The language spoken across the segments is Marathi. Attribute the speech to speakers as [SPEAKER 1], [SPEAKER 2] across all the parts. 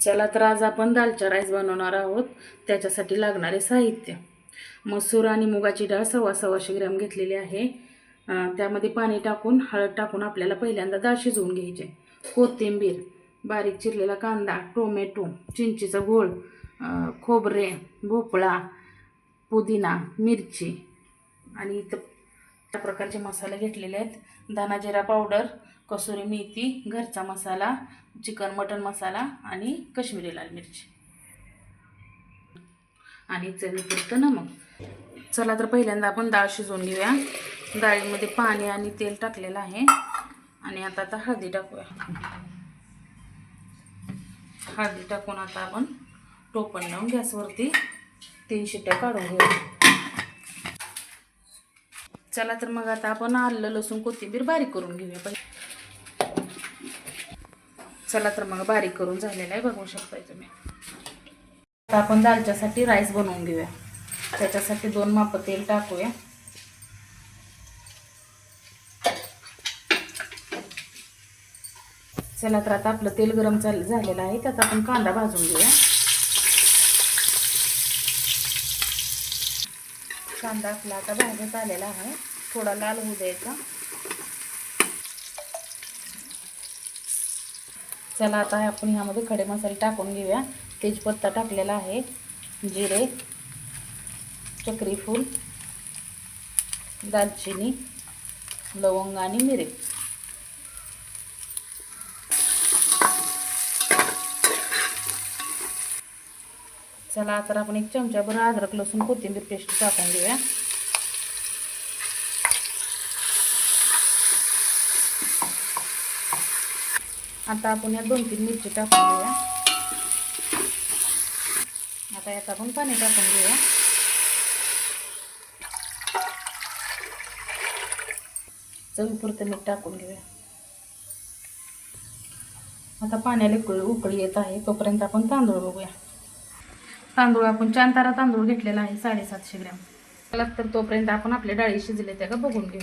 [SPEAKER 1] चला तर आज आपण दालचा राईस बनवणार आहोत. त्याच्यासाठी लागणारे साहित्य. मसूर आणि मुगाची डाळ सव्वा सव्वाशे ग्रॅम घेतलेली आहे. त्यामध्ये पाणी टाकून हळद टाकून आपल्याला पहिल्यांदा डाळ शिजवून घ्यायची कोथिंबीर बारीक चिरलेला कांदा टोमॅटो चिंचीचं घोळ खोबरे भोपळा पुदिना मिरची आणि इथं अशा प्रकारचे मसाले घेतलेले आहेत. दाना जिरा पावडर कसुरी मेथी घरचा मसाला चिकन मटन मसाला आणि कश्मीरी लाल मिरची. आणि चवीपुरतं नमक. चला तर पहिल्यांदा आपण डाळ शिजवून घेऊया. डाळीमध्ये पाणी आणि तेल टाकलेलं आहे. आणि आता आता हळदी टाकूया. हळदी टाकून आता आपण टोपण लावून गॅसवरती तीन शिट्ट्या काढून घेऊया. चला तर मग आता आपण आलं लसूण कोथिंबीर बारीक करून घेऊया पाहिजे चला तर मग बारीक करून झालेलं आहे बघू शकताय तुम्ही. आता आपण दालच्यासाठी राईस बनवून घेऊया. त्याच्यासाठी दोन माप तेल टाकूया. चला तर आता आपलं तेल गरम चाल झालेलं आहे त्यात आपण कांदा भाजून घेऊया. कांदा आपला आता भाजत आलेला आहे. थोडा लाल होऊ द्यायचा. चला आता आपण ह्यामध्ये खडे मसाले टाकून घेऊया. तेजपत्ता टाकलेला आहे जिरे चक्रीफूल दालचिनी लवंग आणि मिरे. चला तर आपण एक चमचाभर अद्रक लसूण कोथिंबीर पेस्ट टाकून घेऊया. आता आपण या दोन तीन मिरची टाकून घेऊया. आता यात आपण पाणी टाकून घेऊया. चवीपुरतं मीठ टाकून घेऊया. आता पाण्याला उकळी उकळी येत आहे. तोपर्यंत आपण तांदूळ बघूया. तांदूळ आपण चांतारा तांदूळ घेतलेला आहे साडेसातशे ग्रॅम. त्याला तर तोपर्यंत आपण आपल्या डाळी शिजले त्या का बघून घेऊ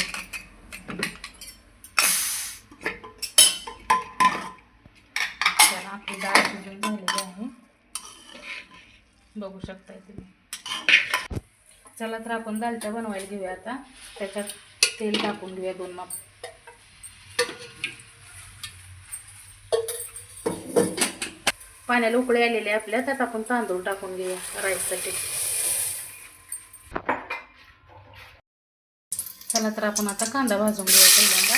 [SPEAKER 1] चला आपली डाळ शिजून झालेली आहे बघू शकताय तुम्ही. चला तर आपण दालच्या बनवायला घेऊया आता. त्याच्यात तेल टाकून घेऊया दोन माप. पाण्याला उकळे आलेले आपल्या त्यात आपण तांदूळ टाकून घेऊया राईससाठी. चला तर आपण आता कांदा भाजून घेऊया पहिल्यांदा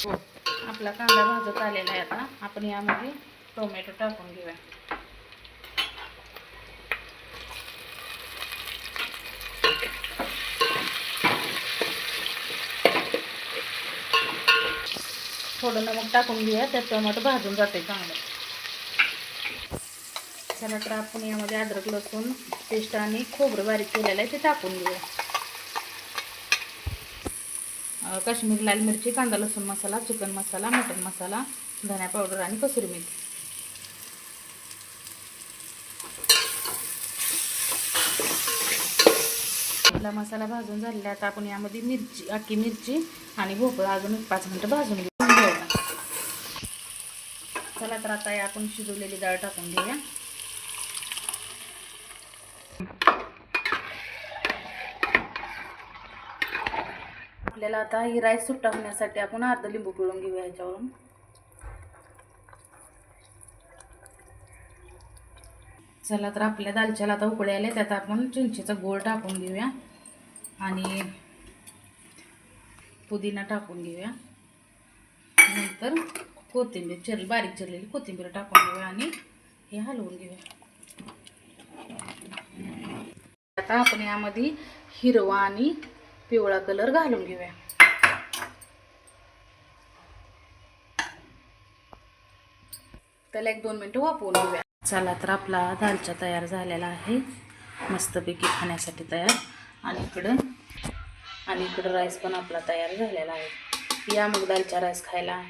[SPEAKER 1] हो, आपला कांदा भाजत आलेला आहे आता. आपण यामध्ये टोमॅटो टाकून घेऊया. थोडं नमक टाकून घेऊया त्यात टोमॅटो भाजून जाते चांगलं. त्यानंतर आपण यामध्ये अद्रक लसूण पेस्ट आणि खोबरं बारीक केलेलं आहे ते टाकून घेऊया. काश्मीरी लाल मिरची कांदा लसूण मसाला चिकन मसाला मटन मसाला धण्या पावडर आणि कसुरी मेथी आपला मसाला भाजून झालेला आहे. आता आपण यामध्ये मिरची अख्खी मिरची आणि भोपळा अजून एक पाच मिनटं भाजून घेऊन चला तर आता आपण शिजवलेली डाळ टाकून घेऊया. आपल्याला आता ही राईस सुट्टा होण्यासाठी आपण अर्ध लिंबू पिळून घेऊया ह्याच्यावरून. चला तर आपल्या दालच्याला आता उकळे आले त्यात आपण चिंचेचा गोळ टाकून घेऊया आणि पुदिना टाकून घेऊया. नंतर कोथिंबीर चिर बारीक चिरलेली कोथिंबीर टाकून घेऊया आणि हे हलवून घेऊया. आता आपण यामध्ये हिरवा आणि पिवळा कलर घालून घेऊया. त्याला एक दोन मिनटं वापरून घेऊया. चला तर आपला दालचा तयार झालेला आहे. मस्तपैकी खाण्यासाठी तयार. आणि इकडं आणि इकडं राईस पण आपला तयार झालेला आहे. या मग दालचा राईस खायला.